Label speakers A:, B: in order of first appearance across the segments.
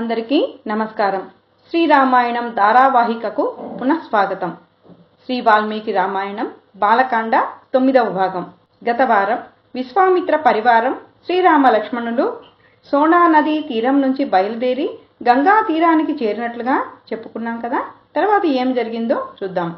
A: అందరికీ నమస్కారం. శ్రీరామాయణం ధారావాహికకు పునఃస్వాగతం శ్రీ వాల్మీకి రామాయణం బాలకాండ తొమ్మిదవ భాగం. గత వారం విశ్వామిత్ర పరివారం శ్రీరామ లక్ష్మణులు సోనా నది తీరం నుంచి బయలుదేరి గంగా తీరానికి చేరినట్లుగా చెప్పుకున్నాం కదా? తర్వాత ఏం జరిగిందో చూద్దాం.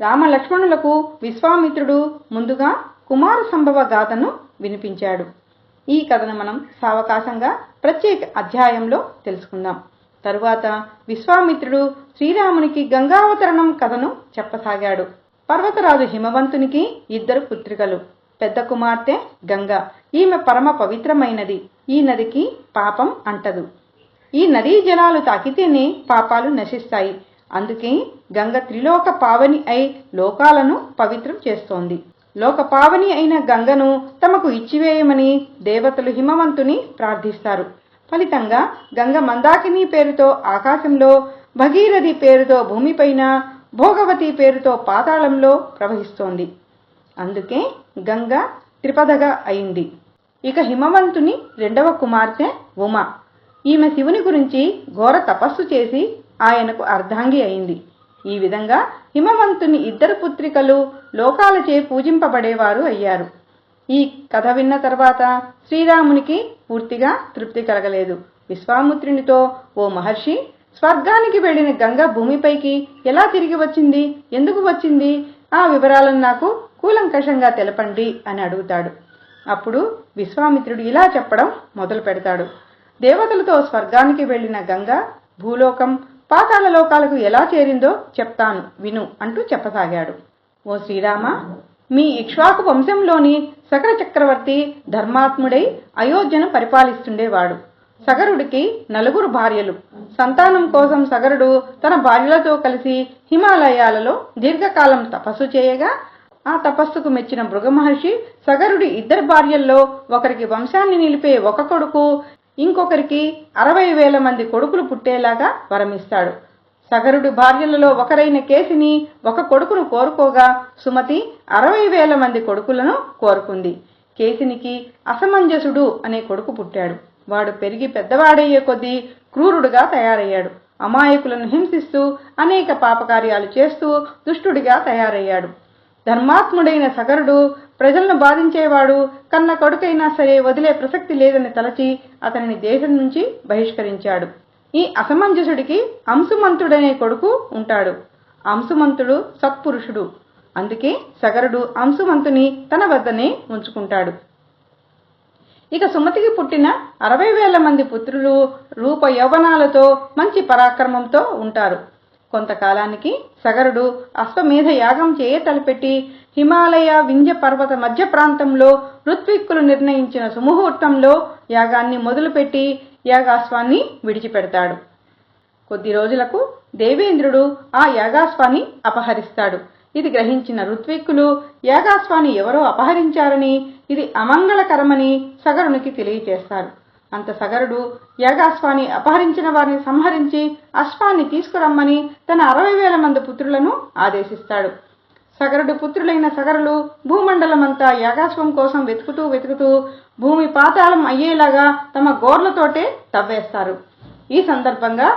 A: రామ లక్ష్మణులకు విశ్వామిత్రుడు ముందుగా కుమార సంభవ గాథను వినిపించాడు. ఈ కథను మనం సావకాశంగా ప్రత్యేక అధ్యాయంలో తెలుసుకుందాం. తరువాత విశ్వామిత్రుడు శ్రీరామునికి గంగావతరణం కథను చెప్పసాగాడు. పర్వతరాజు హిమవంతునికి ఇద్దరు పుత్రికలు. పెద్ద కుమార్తె గంగ. ఈమె పరమ పవిత్రమైనది. ఈ నదికి పాపం అంటదు. ఈ నదీ జలాలు తాకితేనే పాపాలు నశిస్తాయి. అందుకే గంగ త్రిలోక పావని అయి లోకాలను పవిత్రం చేస్తోంది. లోక పావని అయిన గంగను తమకు ఇచ్చివేయమని దేవతలు హిమవంతుని ప్రార్థిస్తారు. ఫలితంగా గంగ మందాకిని పేరుతో ఆకాశంలో భగీరథి పేరుతో భూమిపైన భోగవతి పేరుతో పాతాళంలో ప్రవహిస్తోంది. అందుకే గంగ త్రిపదగా అయింది. ఇక హిమవంతుని రెండవ కుమార్తె ఉమ. ఈమె శివుని గురించి ఘోర తపస్సు చేసి ఆయనకు అర్ధాంగి అయింది. ఈ విధంగా హిమవంతుని ఇద్దరు పుత్రికలు లోకాలచే పూజింపబడేవారు అయ్యారు. ఈ కథ విన్న తర్వాత శ్రీరామునికి పూర్తిగా తృప్తి కలగలేదు. విశ్వామిత్రునితో ఓ మహర్షి స్వర్గానికి వెళ్ళిన గంగ భూమిపైకి ఎలా తిరిగి వచ్చింది? ఎందుకు వచ్చింది? ఆ వివరాలను నాకు కూలంకషంగా తెలపండి అని అడుగుతాడు. అప్పుడు విశ్వామిత్రుడు ఇలా చెప్పడం మొదలు పెడతాడు దేవతలతో స్వర్గానికి వెళ్ళిన గంగ భూలోకం పాతాళ లోకాలకు ఎలా చేరిందో చెప్తాను విను అంటూ చెప్పసాగాడు. ఓ శ్రీరామ మీ ఇక్ష్వాకు వంశంలోని సకర చక్రవర్తి ధర్మాత్ముడై అయోధ్యను పరిపాలిస్తుండేవాడు. సగరుడికి నలుగురు భార్యలు. సంతానం కోసం సగరుడు తన భార్యలతో కలిసి హిమాలయాలలో దీర్ఘకాలం తపస్సు చేయగా ఆ తపస్సుకు మెచ్చిన మృగమహర్షి సగరుడి ఇద్దరు భార్యల్లో ఒకరికి వంశాన్ని నిలిపే ఒక కొడుకు ఇంకొకరికి అరవై వేల మంది కొడుకులు పుట్టేలాగా వరమిస్తాడు. సగరుడి భార్యలలో ఒకరైన కేసిని ఒక కొడుకును కోరుకోగా సుమతి అరవై వేల మంది కొడుకులను కోరుకుంది. కేసినికి అసమంజసుడు అనే కొడుకు పుట్టాడు. వాడు పెరిగి పెద్దవాడయ్యే కొద్దీ క్రూరుడుగా తయారయ్యాడు. అమాయకులను హింసిస్తూ అనేక పాపకార్యాలు చేస్తూ దుష్టుడిగా తయారయ్యాడు. ధర్మాత్ముడైన సగరుడు ప్రజలను బాధించేవాడు కన్న కొడుకైనా సరే వదిలే ప్రసక్తి లేదని తలచి అతనిని దేశం నుంచి బహిష్కరించాడు. ఈ అసమంజసుడికి అంశుమంతుడనే కొడుకు ఉంటాడు. అంశుమంతుడు సత్పురుషుడు. అందుకే సగరుడు అంశుమంతుని తన వద్దనే ఉంచుకుంటాడు. ఇక సుమతికి పుట్టిన అరవై వేల మంది పుత్రులు రూప యౌవనాలతో మంచి పరాక్రమంతో ఉంటారు. కొంతకాలానికి సగరుడు అశ్వమేధ యాగం చేయ తలపెట్టి హిమాలయ వింధ్య పర్వత మధ్య ప్రాంతంలో ఋత్విక్కులు నిర్ణయించిన సుముహూర్తంలో యాగాన్ని మొదలుపెట్టి యాగాశ్వాన్ని విడిచిపెడతాడు. కొద్ది రోజులకు దేవేంద్రుడు ఆ యాగాశ్వాన్ని అపహరిస్తాడు. ఇది గ్రహించిన ఋత్విక్కులు యాగాశ్వాన్ని ఎవరో అపహరించారని ఇది అమంగళకరమని సగరునికి తెలియచేస్తారు. అంత సగరుడు యాగాశ్వాన్ని అపహరించిన వారిని సంహరించి అశ్వాన్ని తీసుకురమ్మని తన అరవై వేల మంది పుత్రులను ఆదేశిస్తాడు. సగరుడు పుత్రులైన సగరులు భూమండలమంతా యాగాశ్వం కోసం వెతుకుతూ వెతుకుతూ భూమి పాతాళం అయ్యేలాగా తమ గోర్లతోటే తవ్వేస్తారు. ఈ సందర్భంగా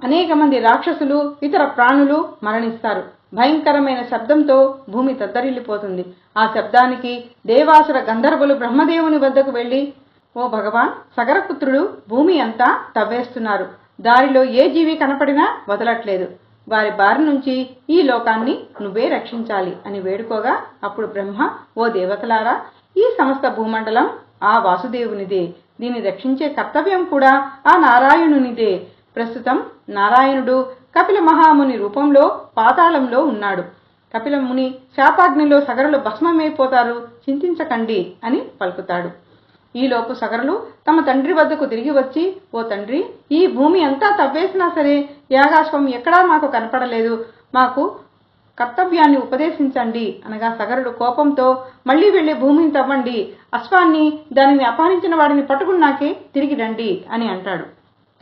A: అనేక మంది రాక్షసులు ఇతర ప్రాణులు మరణిస్తారు. భయంకరమైన శబ్దంతో భూమి తద్దరిల్లిపోతుంది. ఆ శబ్దానికి దేవాసుర గంధర్వులు బ్రహ్మదేవుని వద్దకు వెళ్ళి ఓ భగవాన్ సగరపుత్రుడు భూమి అంతా తవ్వేస్తున్నారు. దారిలో ఏ జీవి కనపడినా వదలట్లేదు. వారి బారి నుంచి ఈ లోకాన్ని నువ్వే రక్షించాలి అని వేడుకోగా అప్పుడు బ్రహ్మ ఓ దేవతలారా ఈ సమస్త భూమండలం ఆ వాసుదేవునిదే. దీన్ని రక్షించే కర్తవ్యం కూడా ఆ నారాయణునిదే. ప్రస్తుతం నారాయణుడు కపిల మహాముని రూపంలో పాతాళంలో ఉన్నాడు. కపిల ముని శాపాగ్నిలో సగరులు భస్మమైపోతారు చింతించకండి అని పలుకుతాడు. ఈలోపు సగరులు తమ తండ్రి వద్దకు తిరిగి వచ్చి ఓ తండ్రి ఈ భూమి అంతా తవ్వేసినా సరే యాగాశ్వం ఎక్కడా మాకు కనపడలేదు. మాకు కర్తవ్యాన్ని ఉపదేశించండి. అనగా సగరుడు కోపంతో మళ్ళీ వెళ్ళి భూమిని తవ్వండి. అశ్వాన్ని దానిని అపహరించిన వాడిని పట్టుకున్నాకే తిరిగి రండి అని అంటాడు.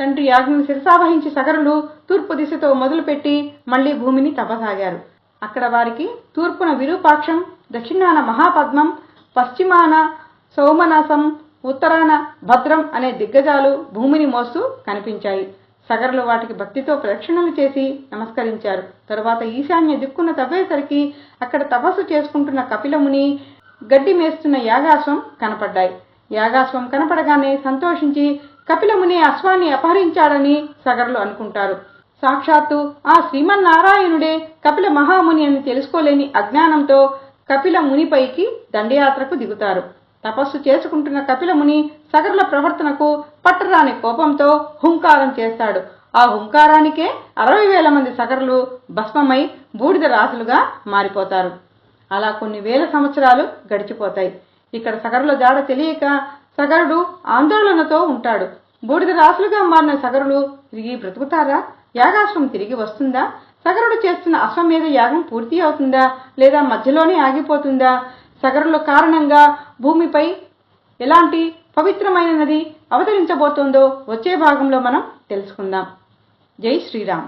A: తండ్రి యాజ్ఞను శిరసావహించి సగరులు తూర్పు దిశతో మొదలుపెట్టి మళ్ళీ భూమిని తవ్వసాగారు. అక్కడ వారికి తూర్పున విరూపాక్షం దక్షిణాన మహాపద్మం పశ్చిమాన సోమనాసం ఉత్తరాన భద్రం అనే దిగ్గజాలు భూమిని మోస్తూ కనిపించాయి. సగరులు వాటికి భక్తితో ప్రదక్షిణలు చేసి నమస్కరించారు. తరువాత ఈశాన్య దిక్కున తవ్వేసరికి అక్కడ తపస్సు చేసుకుంటున్న కపిలముని గడ్డి మేస్తున్న యాగాశ్వం కనపడ్డాయి. యాగాశ్వం కనపడగానే సంతోషించి కపిలముని అశ్వాన్ని అపహరించాడని సగరులు అనుకుంటారు. సాక్షాత్తు ఆ శ్రీమన్నారాయణుడే కపిల మహాముని అని తెలుసుకోలేని అజ్ఞానంతో కపిల మునిపైకి దండయాత్రకు దిగుతారు. తపస్సు చేసుకుంటున్న కపిలముని సగరుల ప్రవర్తనకు పట్టరాని కోపంతో హుంకారం చేస్తాడు. ఆ హుంకారానికే అరవై వేల మంది సగరులు భస్మమై బూడిద రాసులుగా మారిపోతారు. అలా కొన్ని వేల సంవత్సరాలు గడిచిపోతాయి. ఇక్కడ సగరుల జాడ తెలియక సగరుడు ఆందోళనతో ఉంటాడు. బూడిద రాసులుగా మారిన సగరులు తిరిగి బ్రతుకుతారా? యాగాశ్వం తిరిగి వస్తుందా? సగరుడు చేస్తున్న అశ్వమేధ యాగం పూర్తి అవుతుందా? లేదా మధ్యలోనే ఆగిపోతుందా? సగరుల కారణంగా భూమిపై ఎలాంటి పవిత్రమైన నది అవతరించబోతోందో వచ్చే భాగంలో మనం తెలుసుకుందాం. జై శ్రీరామ్.